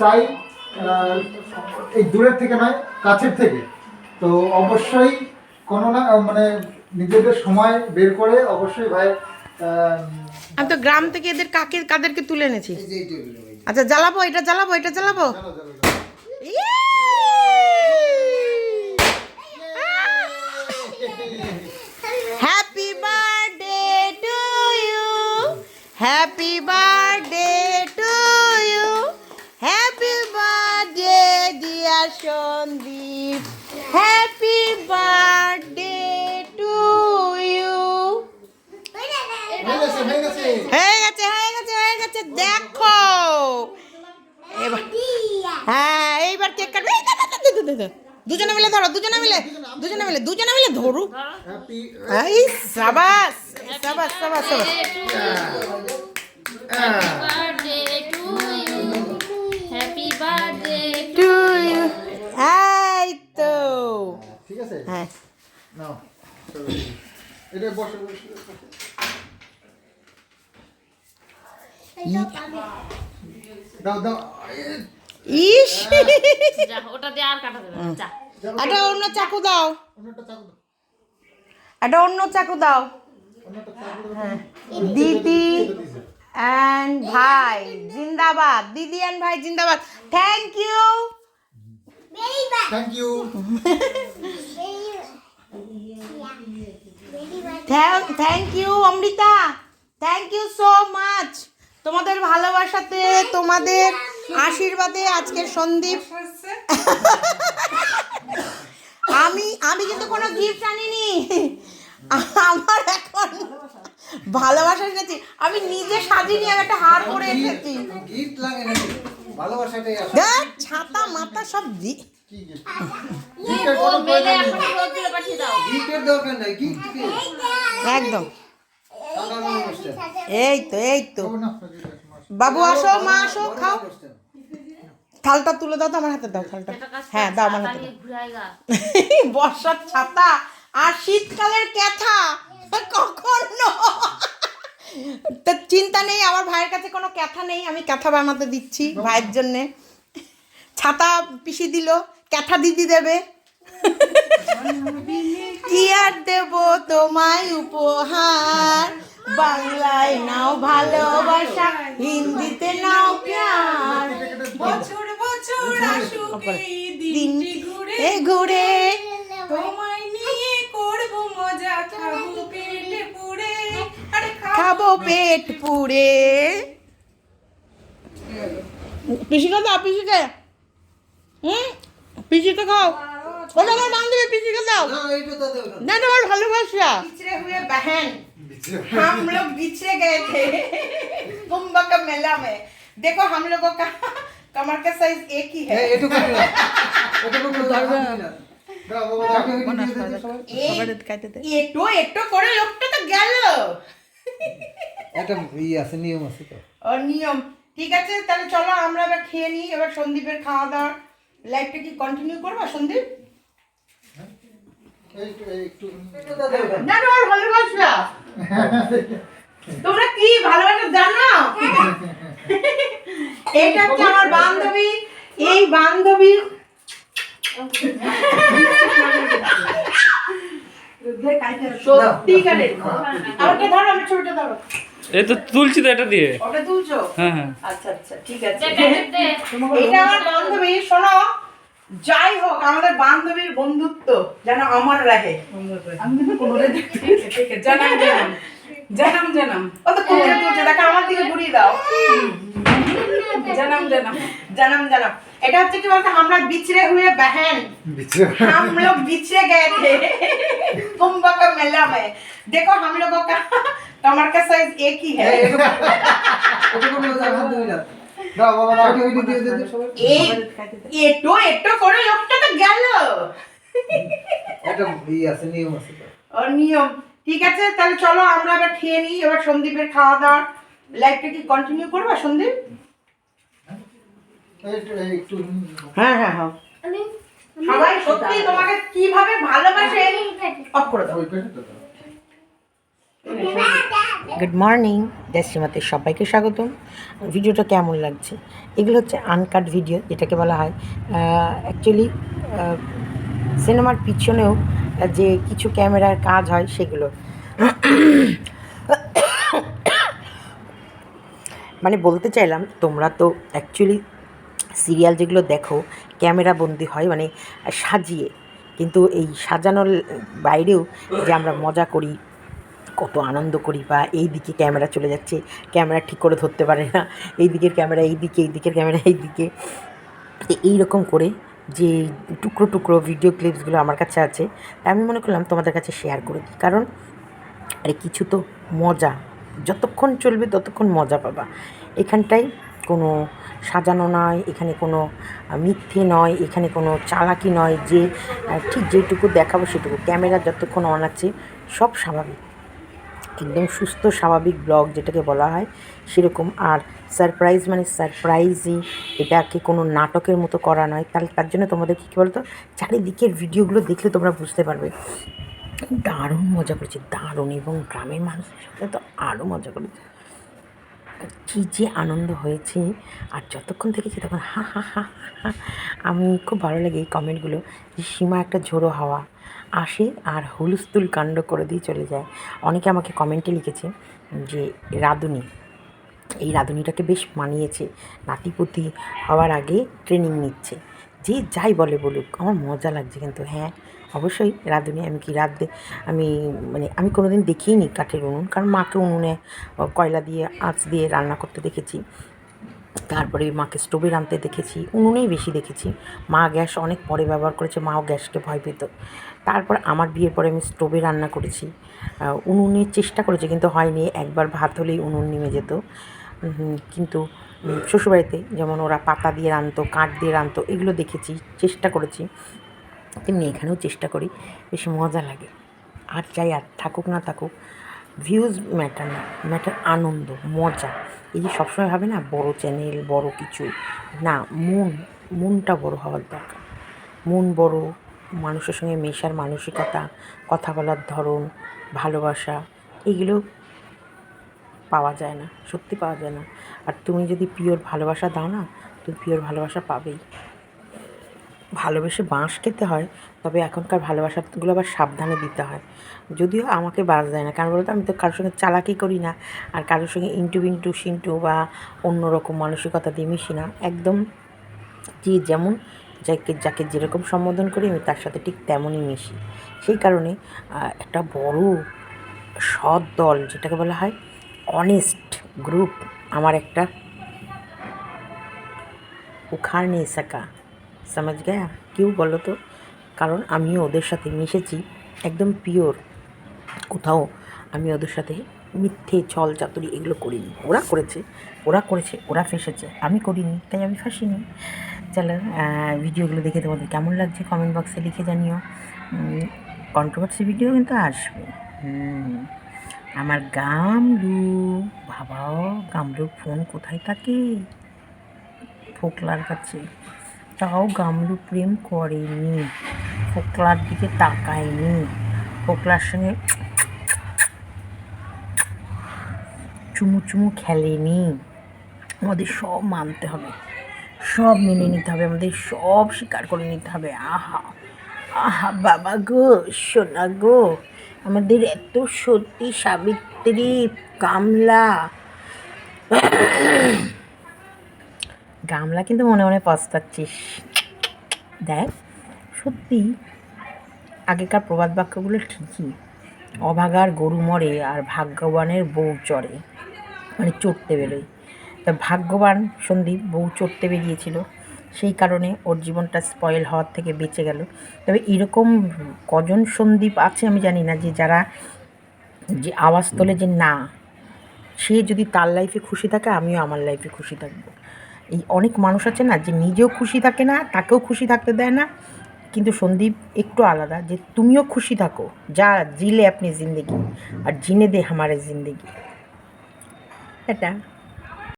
চাই এই দূরের থেকে নয় কাছের থেকে। তো অবশ্যই কোনো না মানে নিজেদের সময় বের করে অবশ্যই ভাই আমি তো গ্রাম থেকে এদের কাকে কাদেরকে তুলে এনেছি আচ্ছা জ্বালাবো এটা জ্বালাবো এটা জ্বালাবো চলো, চলো, চলো। Happy birthday to you happy birthday to you happy birthday dear Sandeep happy birthday to you হয়ে গেছে হয়ে গেছে হয়ে গেছে হয়ে গেছে হয়ে গেছে দেখো এবার হ্যাঁ এইবার কেক কাটবে এই, দে, দে, দে, দে, দে, দে। দুজনে মিলে ধরো দুজনে মিলে দুজনে মিলে দুজনে মিলে ধরু। হ্যাপি এই সাবাস সাবাস সাবাস সাবাস। Birthday to you. Happy birthday to you এই তো। ঠিক আছে? হ্যাঁ। নাও এটা বসো। দাও দাও। ইস। যা ওটা দিয়ে আর কাটা দেবে না, একটা অন্য চাকু দাও। অন্যটা চাকু দাও। একটা অন্য চাকু দাও। অন্যটা চাকু দাও দিদি অ্যান্ড ভাই জিন্দাবাদ। দিদি অ্যান্ড ভাই জিন্দাবাদ। Thank you thank you thank you Amrita. Thank you so much তোমাদের ভালোবাসাতে তোমাদের আশীর্বাদে আজকে সন্দীপ। আমি আমি কিন্তু কোনো গিফট আনিনি। আমার এখন ভালোবাসা এসেছি আমি নিজে সাজিয়ে নিয়ে একটা হার করে এসেছি। ছাতা মাথা সব দি। একদম। এই তো এই তো। বাবু আসো মা আসো খাও। থালটা তুলে দাও তো আমার হাতে দাও থালটা। হ্যাঁ দাও আমার হাতে। বর্ষার ছাতা আর শীতকালের ক্যাথা কখনো। তো চিন্তা নেই আমার ভাইয়ের কাছে কোনো ক্যাথা নেই আমি ক্যাথা বানাতে দিচ্ছি ভাইয়ের জন্যে। ছাতা পিসি দিল ক্যাথা দিদি দেবে। কি আর দেব তোমায় উপহার? বাংলায় নাও ভালোবাসা হিন্দিতে নাও প্যার। বছর বছর আসুক ঘুরে। ঘুরে তোমায় নিয়ে করব মজা খাব পেট পুড়ে। খাব। পেট পুরে পিসিকা দাও হুম? খাও। ওটা আমার বান্ধবী পিসিকে দাও। না ভালোবাসা। বাহেন। हम लोग बिछड़े गए थे कुंभ का मेला में देखो हम लोगों का कमर का साइज एक ही है এই এটুকু না এটুকু ধরবে না দাও, বাবা, দাও। যাকে ওইটা দিয়ে দে সবাই। একটু একটু করে লোকটা তো গেল একটা ই আছে নিয়ম আছে তো ও নিয়ম ঠিক আছে তাহলে চলো আমরা এবার খেয়ে নিই এবার সন্দীপের খাওয়া দাওয়ার লাইফটা কি কন্টিনিউ করবো সন্দীপ এই- এই একটু এটা তো দেবে না না তোমার ভালোবাসা তোমরা কি ভালোবাসা জানো? এটা হচ্ছে আমার বান্ধবী। এই বান্ধবী সত্যিকারের আমাকে ধরো আমি ছবিটা ধরো। এই তো তুলছি তো এটা দিয়ে। ওটা তুলছো? হ্যাঁ হ্যাঁ। আচ্ছা আচ্ছা ঠিক আছে। এটা আমার বান্ধবী শোনো। যাই হোক আমাদের বান্ধবীর বন্ধুত্ব যেন আমার রাহে জানাম জানাম জানাম জানাম ও তো কোমরে তুলছে দেখো আমার দিকে ঘুরিয়ে দাও জানাম জানাম জানাম জানাম এটা হচ্ছে কি বলতো আমরা বিছড়ে হুয়ে बहन বিছে। हम लोग बिछड़े गए थे कुंभ का मेला में देखो हम लोगों का कमर का साइज एक ही है দাও, বাবা, দাও। দিয়ে দে এই করে লোকটা তো গেল। একটা ই আছে নিয়ম আছে ও নিয়ম। ঠিক আছে তাহলে চলো আমরা এবার খেয়ে নিই। এবার সন্দীপের খাওয়া দাওয়ার লাইফটা কি কন্টিনিউ করবা সন্দীপ? হ্যাঁ হ্যাঁ হ্যাঁ। সবাই সত্যি তোমাকে কীভাবে ভালোবাসে? অফ করে দাও। গুড মর্নিং দেশিমাতে সবাইকে স্বাগতম। ভিডিওটা কেমন লাগছে? এগুলো হচ্ছে আনকাট ভিডিও যেটাকে বলা হয়। অ্যাকচুয়ালি সিনেমার পিছনেও যে কিছু ক্যামেরার কাজ হয়, সেগুলো। মানে বলতে চাইলাম, তোমরা তো অ্যাকচুয়ালি সিরিয়াল যেগুলো দেখো ক্যামেরা বন্দি হয় মানে সাজিয়ে। কিন্তু এই সাজানোর বাইরেও যে আমরা মজা করি কত আনন্দ করি, বা এই দিকে ক্যামেরা চলে যাচ্ছে, ক্যামেরা ঠিক করে ধরতে পারে না, এই দিকের ক্যামেরা এই দিকে, এই দিকের ক্যামেরা এই দিকে। এইরকম করে যে টুকরো টুকরো ভিডিও ক্লিপসগুলো আমার কাছে আছে আমি মনে করলাম তোমাদের কাছে শেয়ার করে দিই। কারণ আরে কিছু তো মজা, যতক্ষণ চলবে ততক্ষণ মজা পাবা। এখানটায় কোনো সাজানো নয়, এখানে কোনো মিথ্যে নয়, এখানে কোনো চালাকি নয়, যে ঠিক যেটুকু দেখাবো সেটুকু। ক্যামেরা যতক্ষণ অন আছে, সব স্বাভাবিক। একদম সুস্থ, স্বাভাবিক ব্লগ যেটাকে বলা হয়, সেরকম। আর সারপ্রাইজ মানে সারপ্রাইজই এটাকে কোনো নাটকের মতো করা নয়। তাহলে তার জন্য তোমাদের কী কী বলতো? চারিদিকের ভিডিওগুলো দেখলে তোমরা বুঝতে পারবে। দারুণ মজা করেছি, দারুণ। এবং গ্রামের মানুষের সাথে তো আরও মজা করেছি। কী যে আনন্দ হয়েছে। আর যতক্ষণ থেকেছি তখন হা হা হা হা হা। আমি খুব ভালো লাগে এই কমেন্টগুলো যে সীমা একটা ঝোড়ো হাওয়া। আসে আর হুলস্থুল কাণ্ড করে দিয়ে চলে যায়। অনেকে আমাকে কমেন্টে লিখেছে যে, রাঁধুনি। এই রাঁধুনিটাকে বেশ মানিয়েছে। নাতিপুতি হওয়ার আগে ট্রেনিং নিচ্ছে। যে যাই বলে বলুক, আমার মজা লাগছে কিন্তু হ্যাঁ অবশ্যই রাঁধুনি, আমি কি রাঁধতে, আমি মানে আমি কোনো দিন দেখিনি কাঠের উনুন, কারণ মাকে উনুনে কয়লা দিয়ে, আঁচ দিয়ে রান্না করতে দেখেছি। তারপরে মাকে স্টোভে রাঁধতে দেখেছি উনুনেই বেশি দেখেছি। মা গ্যাস অনেক পরে ব্যবহার করেছে মাও গ্যাসকে ভয় পেত। তারপর আমার বিয়ের পরে আমি স্টোভে রান্না করেছি। আহ, উনুনে চেষ্টা করেছি কিন্তু হয়নি একবার ভাত হলেই উনুন নেমে যেত। কিন্তু শ্বশুরবাড়িতে যেমন ওরা পাতা দিয়ে রাঁধতো কাঠ দিয়ে রাঁধতো এগুলো দেখেছি চেষ্টা করেছি। তেমনি এখানেও চেষ্টা করি বেশ মজা লাগে। আর চাই আর থাকুক না থাকুক ভিউজ ম্যাটার না ম্যাটার আনন্দ মজা। এই যে সবসময় ভাবে না, বড় চ্যানেল বড় কিছু। না, মন, মনটা বড় হওয়ার দরকার। মন বড়, মানুষের সঙ্গে মেশার মানসিকতা, কথা বলার ধরন, ভালোবাসা, এগুলো পাওয়া যায় না, সত্যি পাওয়া যায় না। আর তুমি যদি পিওর ভালোবাসা দাও না, তুমি পিওর ভালোবাসা পাবেই। ভালোবেসে বাঁশ খেতে হয় তবে এখনকার ভালোবাসাগুলো আবার সাবধানে দিতে হয়। যদিও আমাকে বাস দেয় না। কারণ বলতো আমি তো কারোর সঙ্গে চালাকি করি না। আর কারোর সঙ্গে ইন্টু বিন্টু, সিন্টু বা অন্য রকম মানসিকতা দিয়ে মিশি না। একদম যে যেমন যাকে যাকে যেরকম সম্বোধন করি আমি তার সাথে ঠিক তেমনই মিশি। সেই কারণে একটা বড় সৎ দল, যেটাকে বলা হয় অনেস্ট গ্রুপ আমার একটা উখাড় নেই সাকা সমাজ গয়া? কেউ বলো তো কারণ আমিও ওদের সাথে মিশেছি, একদম পিওর কোথাও আমি ওদের সাথে মিথ্যে, ছল, চাতুরি এগুলো করিনি। ওরা করেছে ওরা করেছে, ওরা ফেসেছে। আমি করিনি, তাই আমি ফাঁসিনি। চলো ভিডিওগুলো দেখে তোমাদের কেমন লাগছে কমেন্ট বক্সে লিখে জানিও। কন্ট্রোভার্সি ভিডিও কিন্তু আসবে। আমার গামলু বাবাও গামলু ফোন কোথায় থাকে? ফোকলার কাছে। তাও গামলু প্রেম করেনি। ফোকলার দিকে তাকায়নি ফোকলার সঙ্গে চুমু চুমু খেলেনি। আমাদের সব মানতে হবে। সব মেনে নিতে হবে। আমাদের সব স্বীকার করে নিতে হবে। আহা আহা, বাবা গো, সোনা গো। আমাদের এত সত্যি সাবিত্রী কামলা গামলা কিন্তু মনে মনে পস্তাচ্ছিস। দেখ। সত্যি আগেকার প্রবাদ বাক্যগুলো ঠিকই। অভাগার গরু মরে আর ভাগ্যবানের বউ চড়ে মানে চড়তে বেরোয়। তা ভাগ্যবান সন্দীপ বউ চড়তে বেরিয়েছিল। সেই কারণে ওর জীবনটা স্পয়েল হওয়ার থেকে বেঁচে গেল। তবে এরকম কজন সন্দীপ আছে আমি জানি না যে যারা যে আওয়াজ তোলে যে না, সে যদি তার লাইফে খুশি থাকে, আমিও আমার লাইফে খুশি থাকব। এই অনেক মানুষ আছে না যে নিজেও খুশি থাকে না, তাকেও খুশি থাকতে দেয় না। কিন্তু সন্দীপ একটু আলাদা যে তুমিও খুশি থাকো। যা জিলে আপনি জিন্দেগি, আর জিনে দে আমার জিন্দেগি। এটা